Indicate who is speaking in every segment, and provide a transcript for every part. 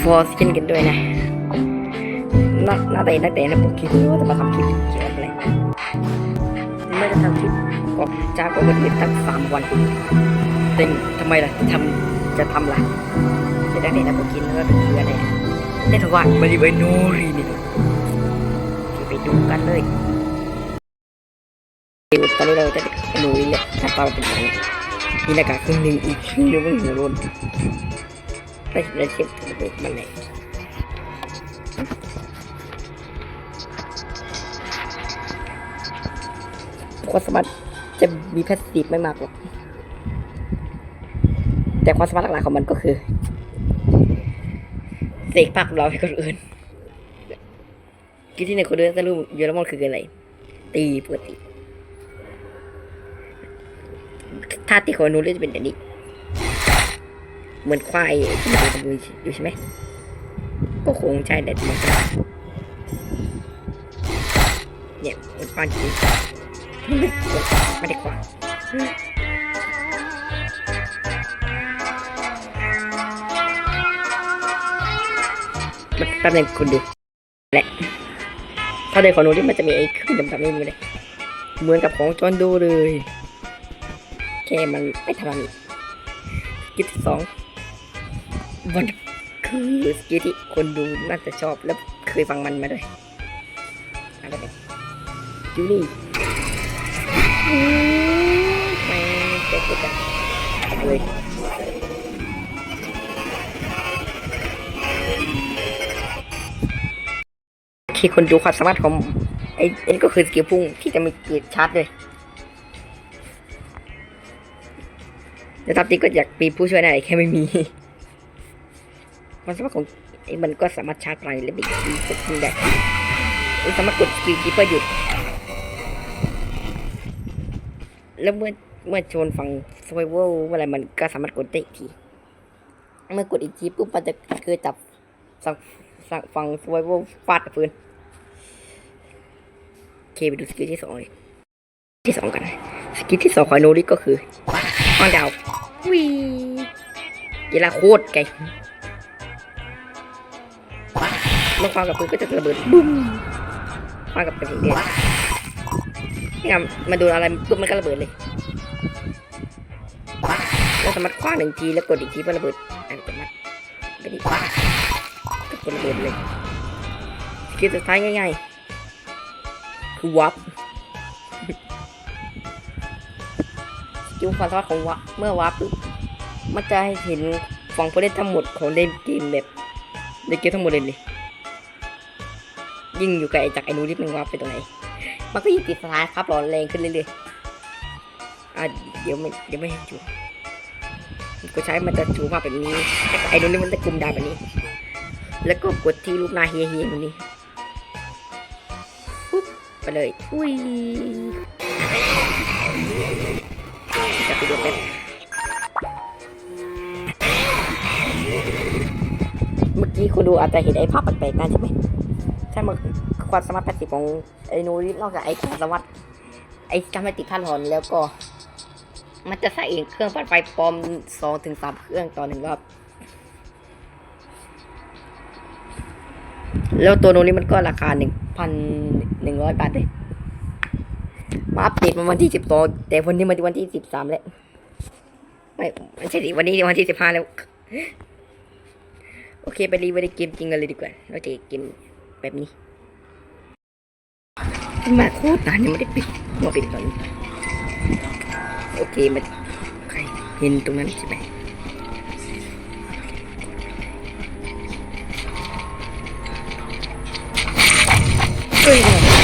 Speaker 1: ฟอร์สกินกันด้วยนะน่าน่าแต่นักแต่นะผมคิดว่าจะมาทำคลิปเกี่ยวกับอะไรไม่ได้ทำคลิปก็จ้าก็วันนี้ตั้งสามวันเต็งทำไมล่ะทำจะทำล่ะจะได้ไหนนะผมกินแล้วก็คืออะไรได้ทั้งวันบริเวณโนรีนี่ไปดูกันเลยตอนนี้เราจะหนูเนี่ยหน้าตาเป็นแบบนี้มีหน้ากากครึ่งหนึ่งอีกครึ่งหนึงมันหัวโล้น ไปแล้วเช็คระเบิดมันเลยความสามารถจะมีแพสซีฟไม่มากหรอก แต่ความสามารถหลักๆของมันก็คือเสกปากเราให้คนอื่นกินที่ไหนคนเดินจะรู้เยอรมันคืออะไร ตีปกติท่าตีของนู้นจะเป็นแบบนี้ เหมือนควายที่มันเป็นมือยู่ใช่ไหมก็คงใช่แต่มันก็เนี่ยมันควายจริงไม่ได้ควายมันแป๊บนึงคุณดูแหละถ้าเด็กของหนูที่มันจะมีไอ้เครื่องดำๆนี่มันเลยเหมือนกับของจอนโดเลยแค่มันไม่ทำนี้กิจสอง มันคือสกิลที่คนดูน่าจะชอบแล้วเคยฟังมันมาด้วยอะไรแบบยูนี่ไม่เจ็บกันเลยที่คนดูความสามารถของไอ้ไอ้นี่ก็คือสกิลพุ่งที่จะมีเกียร์ชาร์จเลยแต่ตามจริงก็อยากมีผู้ช่วยได้แค่ไม่มี ความสามารถของไอ้มันก็สามารถชาร์จพลังและบิดคีย์กดยิงได้มันสามารถกดสกิลคีเพื่อหยุด แล้วเมื่อเมื่อโจนฝั่ง survival อะไรมันก็สามารถกดได้อีกที เมื่อกดอีกทีปุ๊บมันจะคือจับฝั่งฝั่งฝั่ง survival ฟาดกับพื้นโอเคไปดูสกิลที่สองเลยที่สองกัน สกิลที่สองของโนริก็คือวางดาววีกีฬาโคตรไกล เมื่อความกับปืนก็จะระเบิดบุ้มความกับเป็นสีแดงนี่ครับมาโดนอะไรปุ๊บมันก็ระเบิดเลยเราสามารถคว้างหนึ่งทีแล้วกดอีกทีเพื่อระเบิดอันกดมัดก็ดีก็กดระเบิดเลยสกิลสุดท้ายง่ายๆ คือวับสกิลความสามารถของวับเมื่อวับปุ๊บมันจะให้เห็นฝั่งผู้เล่นทั้งหมดของเล่นเกมแบบในเกมทั้งหมดเลยเล ยิ่งอยู่ไกลจากไอ้นูที่มันว่าไปตรงไหน มันก็ยิ่งติดสถานครับร้อนแรงขึ้นเรื่อยๆอะเดี๋ยวไม่เดี๋ยวไม่ให้จูก็ใช้มันจะจูมาแบบนี้ ไอ้นูนี่มันจะกลุ่มดาแบบนี้ แล้วก็กดที่รูปนาเฮียเฮียตรงนี้ปุ๊บไปเลย อุ้ยจะไปดูแป๊บเมื่อกี้คุณดูอาจจะเห็นไอ้ภาพแปลกๆนั่นใช่ไหม ใช่มันความสามารถแปดสิบของไอ้นูรินอกจากไอ้ความสามารถไอ้ทำให้ติดพันหอนแล้วก็ มันจะใส่เองเครื่องปั่นไฟปลอมสองถึงสามเครื่องต่อหนึ่งรอบแล้วตัวนูริมันก็ราคาหนึ่งพันหนึ่งร้อยบาทเลยมาอัปเดตมาวันที่สิบสองแต่วันนี้มาวันที่สิบสามแล้วไม่ไม่ใช่ดิวันนี้วันที่สิบห้าแล้ว โอเค ไปรีวิวเกมจริงกันเลยดีกว่าเราจะเกม แบบนี้มาโคตรนานยังไม่ได้ปิดมาปิดตอนนี้โอเคมาใครเห็นตรงนั้นใช่ไหมเฮ้ย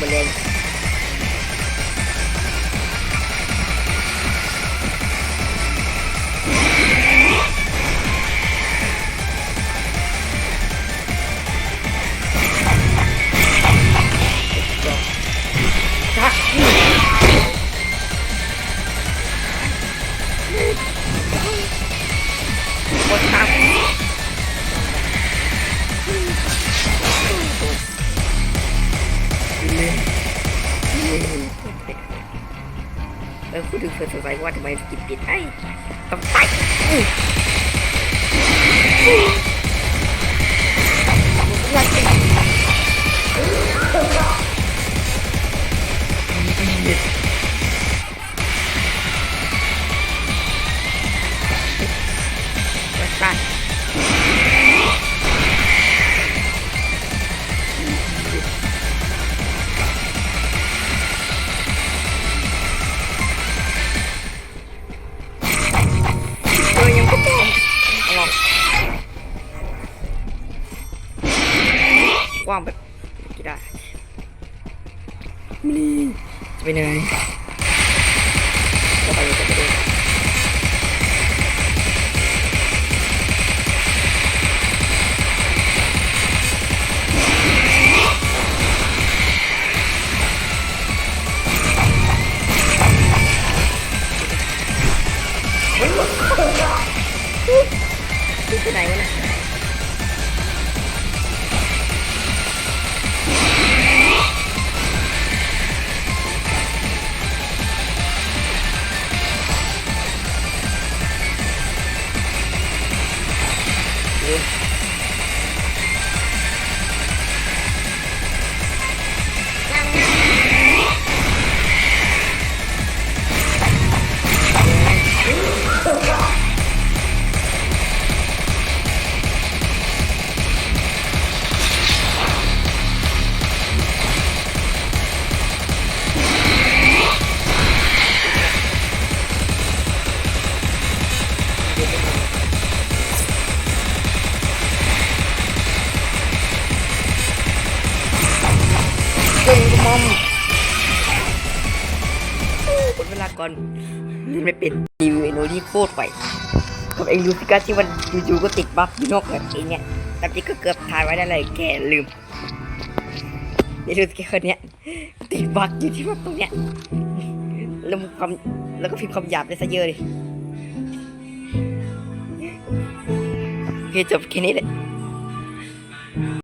Speaker 1: เเออพูดถึงเพื่อนสงสัยว่าทำไมกินปิดไอ้ต้องไปอยากกิน กี่ได้นี่จะไปไหนจะไปจะไปดู เก่งกระมอมหมดเวลาก่อนเล่นไม่เป็นรีวิวไอ้โนนี่โคตรไปกับไอ้ยูฟิกาที่วันอยู่ๆก็ติดบัฟยูนอกแบบไอ้เนี่ยตามจริงก็เกือบถ่ายไว้ได้เลยแกลืมนี่ดูสิแค่คนเนี้ยติดบัฟอยู่ที่แบบตรงเนี้ยแล้วมึงความแล้วก็พิมพ์คำหยาบได้ซะเยอะเลยโอเคจบแค่นี้เลย